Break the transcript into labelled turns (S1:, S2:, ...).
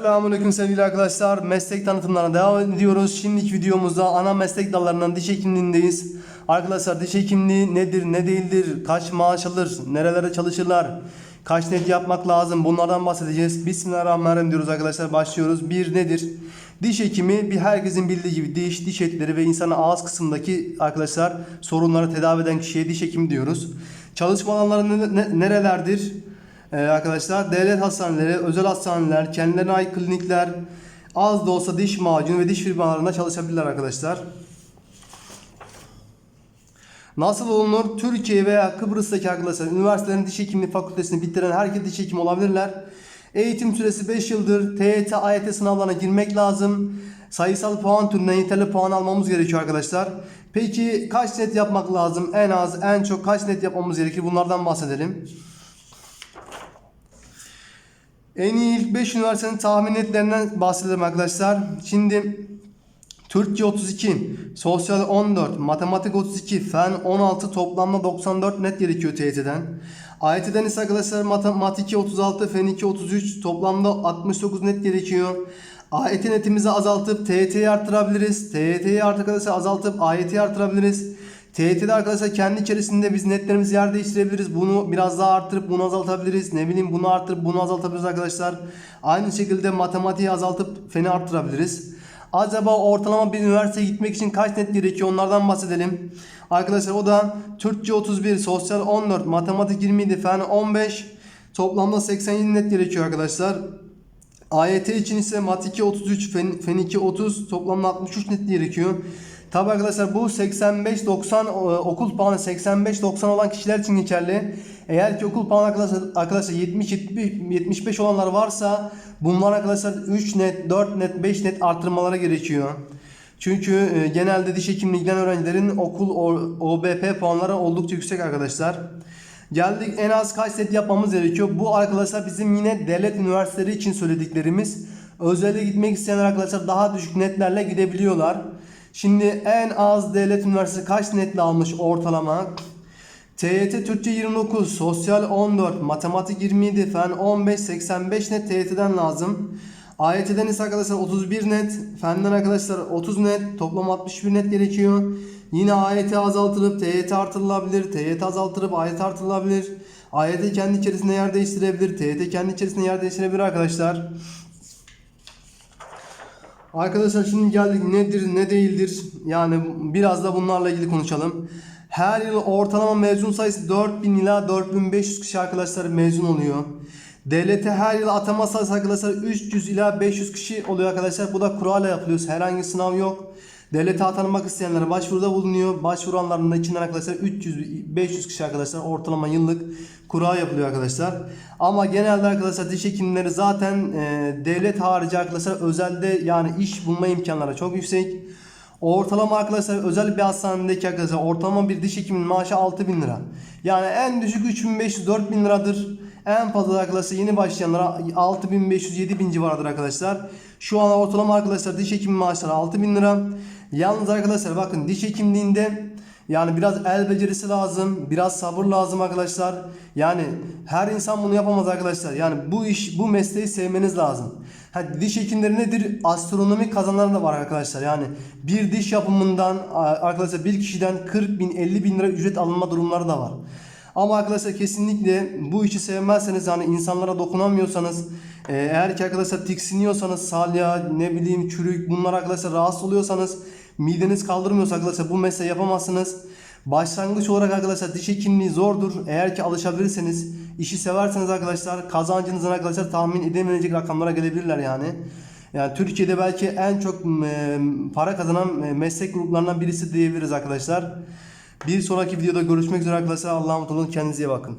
S1: Selamünaleyküm sevgili arkadaşlar. Meslek tanıtımlarına devam ediyoruz. Şimdiki videomuzda ana meslek dallarından diş hekimliğindeyiz. Arkadaşlar diş hekimliği nedir, ne değildir, kaç maaş alır, nerelere çalışırlar, kaç net yapmak lazım bunlardan bahsedeceğiz. Bismillahirrahmanirrahim diyoruz arkadaşlar. Başlıyoruz. Bir nedir? Diş hekimi bir herkesin bildiği gibi diş, diş etleri ve insanın ağız kısmındaki arkadaşlar sorunları tedavi eden kişiye diş hekimi diyoruz. Çalışma alanları ne- ne- nerelerdir? Ee, arkadaşlar devlet hastaneleri, özel hastaneler, kendilerine ait klinikler az da olsa diş macunu ve diş firmalarında çalışabilirler arkadaşlar. Nasıl olunur? Türkiye veya Kıbrıs'taki arkadaşlar üniversitelerin diş hekimliği fakültesini bitiren herkes diş hekimi olabilirler. Eğitim süresi 5 yıldır. TYT, AYT sınavlarına girmek lazım. Sayısal puan türünden yeterli puan almamız gerekiyor arkadaşlar. Peki kaç net yapmak lazım? En az, en çok kaç net yapmamız gerekir? Bunlardan bahsedelim. En iyi ilk 5 üniversitenin tahmin netlerinden bahsedelim arkadaşlar. Şimdi Türkçe 32, Sosyal 14, Matematik 32, Fen 16 toplamda 94 net gerekiyor TYT'den. AYT'den ise arkadaşlar Matematik 36, Fen 2 33 toplamda 69 net gerekiyor. AYT netimizi azaltıp TYT'yi arttırabiliriz. TYT'yi arkadaşlar azaltıp AYT'yi arttırabiliriz. TYT'de arkadaşlar kendi içerisinde biz netlerimizi yer değiştirebiliriz. Bunu biraz daha arttırıp bunu azaltabiliriz. Ne bileyim bunu arttırıp bunu azaltabiliriz arkadaşlar. Aynı şekilde matematiği azaltıp feni arttırabiliriz. Acaba ortalama bir üniversiteye gitmek için kaç net gerekiyor onlardan bahsedelim. Arkadaşlar o da Türkçe 31, Sosyal 14, Matematik 27, Fen 15. Toplamda 87 net gerekiyor arkadaşlar. AYT için ise Mat 2 33, Fen, Fen 2 30 toplamda 63 net gerekiyor. Tabi arkadaşlar bu 85-90 e, okul puanı 85-90 olan kişiler için geçerli. Eğer ki okul puanı arkadaşlar, arkadaşlar 70-75 olanlar varsa bunlar arkadaşlar 3 net, 4 net, 5 net artırmalara gerekiyor. Çünkü e, genelde diş hekimliği ilgilenen öğrencilerin okul OBP puanları oldukça yüksek arkadaşlar. Geldik en az kaç set yapmamız gerekiyor. Bu arkadaşlar bizim yine devlet üniversiteleri için söylediklerimiz. Özele gitmek isteyenler arkadaşlar daha düşük netlerle gidebiliyorlar. Şimdi en az devlet üniversitesi kaç netle almış ortalama? TYT Türkçe 29, Sosyal 14, Matematik 27, Fen 15, 85 net TYT'den lazım. AYT'den ise arkadaşlar 31 net, Fenden arkadaşlar 30 net, toplam 61 net gerekiyor. Yine AYT azaltılıp TYT artırılabilir, TYT azaltılıp AYT artırılabilir. AYT kendi içerisinde yer değiştirebilir, TYT kendi içerisinde yer değiştirebilir arkadaşlar. Arkadaşlar şimdi geldik nedir ne değildir yani biraz da bunlarla ilgili konuşalım. Her yıl ortalama mezun sayısı 4000 ila 4500 kişi arkadaşlar mezun oluyor. Devlete her yıl atama sayısı arkadaşlar 300 ila 500 kişi oluyor arkadaşlar. Bu da kurayla yapılıyor. Herhangi sınav yok. Devlete atanmak isteyenlere başvuruda bulunuyor. Başvuranların da içinden arkadaşlar 300-500 kişi arkadaşlar ortalama yıllık kura yapılıyor arkadaşlar. Ama genelde arkadaşlar diş hekimleri zaten e, devlet harici arkadaşlar özelde yani iş bulma imkanları çok yüksek. Ortalama arkadaşlar özel bir hastanedeki arkadaşlar ortalama bir diş hekiminin maaşı 6000 lira. Yani en düşük 3500-4000 liradır. En fazla arkadaşlar yeni başlayanlara 6500-7000 civarıdır arkadaşlar. Şu an ortalama arkadaşlar diş hekimi maaşları 6000 lira. Yalnız arkadaşlar bakın diş hekimliğinde yani biraz el becerisi lazım, biraz sabır lazım arkadaşlar. Yani her insan bunu yapamaz arkadaşlar. Yani bu iş, bu mesleği sevmeniz lazım. Ha, diş hekimleri nedir? Astronomik kazanları da var arkadaşlar. Yani bir diş yapımından arkadaşlar bir kişiden 40 bin 50 bin lira ücret alınma durumları da var. Ama arkadaşlar kesinlikle bu işi sevmezseniz hani insanlara dokunamıyorsanız e, eğer ki arkadaşlar tiksiniyorsanız salya ne bileyim çürük bunlar arkadaşlar rahatsız oluyorsanız mideniz kaldırmıyorsa arkadaşlar bu mesleği yapamazsınız. Başlangıç olarak arkadaşlar diş hekimliği zordur. Eğer ki alışabilirseniz, işi severseniz arkadaşlar kazancınızın arkadaşlar tahmin edemeyecek rakamlara gelebilirler yani. Yani Türkiye'de belki en çok e, para kazanan e, meslek gruplarından birisi diyebiliriz arkadaşlar. Bir sonraki videoda görüşmek üzere arkadaşlar. Allah'a emanet olun. Kendinize iyi bakın.